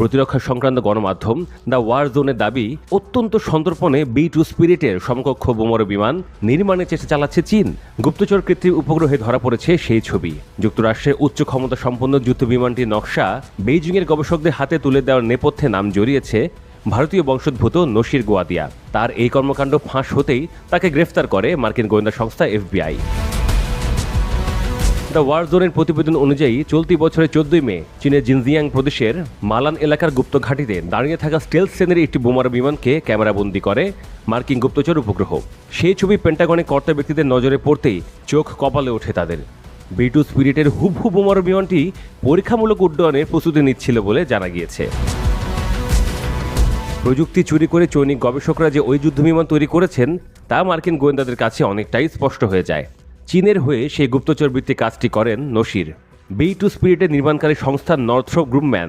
প্রতিরক্ষা সংক্রান্ত গণমাধ্যম দ্য ওয়ার জোনের দাবি, অত্যন্ত সন্তর্পণে বি টু স্পিরিটের সমকক্ষ বোমারু বিমান নির্মাণের চেষ্টা চালাচ্ছে চীন। গুপ্তচর কৃত্রিম উপগ্রহে ধরা পড়েছে সেই ছবি। যুক্তরাষ্ট্রে উচ্চ ক্ষমতা সম্পন্ন যুদ্ধ বিমানটির নকশা বেইজিংয়ের গবেষকদের হাতে তুলে দেওয়ার নেপথ্যে নাম জড়িয়েছে ভারতীয় বংশোদ্ভূত নসির গোয়াদিয়া। তার এই কর্মকাণ্ড ফাঁস হতেই তাকে গ্রেফতার করে মার্কিন গোয়েন্দা সংস্থা এফবিআই। দ্য ওয়ার জোনের প্রতিবেদন অনুযায়ী চলতি বছরের চোদ্দই মে চীনের জিনজিয়াং প্রদেশের মালান এলাকার গুপ্ত ঘাঁটিতে দাঁড়িয়ে থাকা স্টেলস শ্রেণির একটি বোমারু বিমানকে ক্যামেরাবন্দি করে মার্কিন গুপ্তচর উপগ্রহ। সেই ছবি পেন্টাগনে কর্তা ব্যক্তিদের নজরে পড়তেই চোখ কপালে ওঠে তাদের। বি টু স্পিরিটের হুবহু বোমারু বিমানটি পরীক্ষামূলক উড্ডয়নের প্রস্তুতি নিচ্ছিল বলে জানা গিয়েছে। প্রযুক্তি চুরি করে চৈনিক গবেষকরা যে ওই যুদ্ধবিমান তৈরি করেছেন, তা মার্কিন গোয়েন্দাদের কাছে অনেকটাই স্পষ্ট হয়ে যায়। চীনের হয়ে সেই গুপ্তচরবৃত্তি কাজটি করেন নসির। বি টু স্পিরিটের নির্মাণকারী সংস্থা নর্থ্রপ গ্রুপম্যান